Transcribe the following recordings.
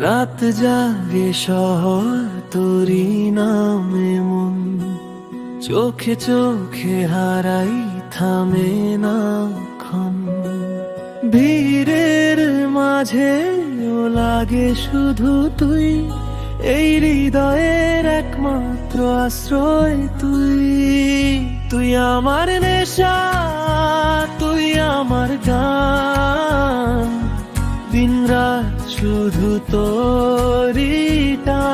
রাত জাগে শহর তোরি নামে মন। চোখে চোখে হারাই থামে না ক্ষণ। ভিড়ের মাঝে লাগে শুধু তুই। এই হৃদয়ের একমাত্র আশ্রয় তুই। তুই আমার নেশা, তুই আমার গান। দিন রাত শুধু তোরিটা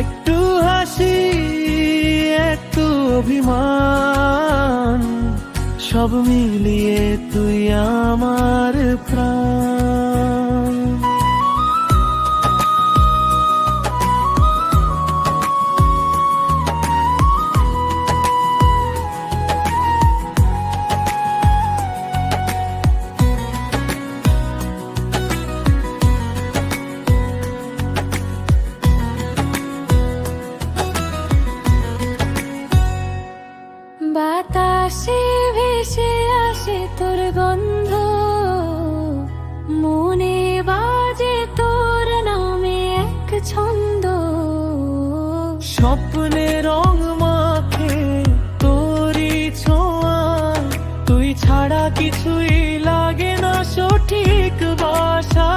একটু হাসি একটু অভিমান সব মিলিয়ে তুই আমার প্রাণ। বাতাসে ভেসে আসে তোর গন্ধ। মনে বাজে তোর নামে এক ছন্দ। স্বপ্নে রং মাখে তোরি ছোঁয়া। তুই ছাড়া কিছুই লাগে না সঠিক বাসারা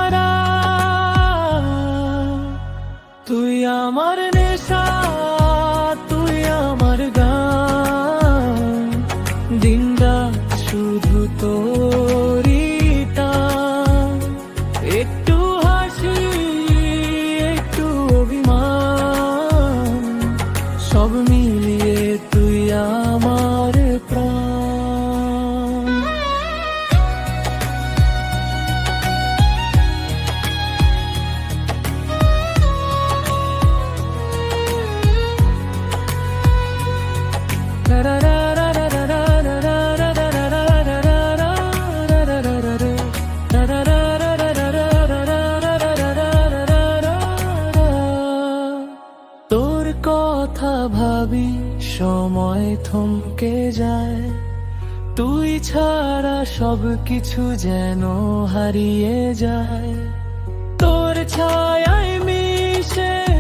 তোরি একটু হাসি একটু অভিমান সব মিলিয়ে তুই আমার প্রাণ। তোর কথা ভাবি, সময় থমকে যায়। তুই ছাড়া সব কিছু যেন হারিয়ে যায়। তোর ছায়ায় মিশে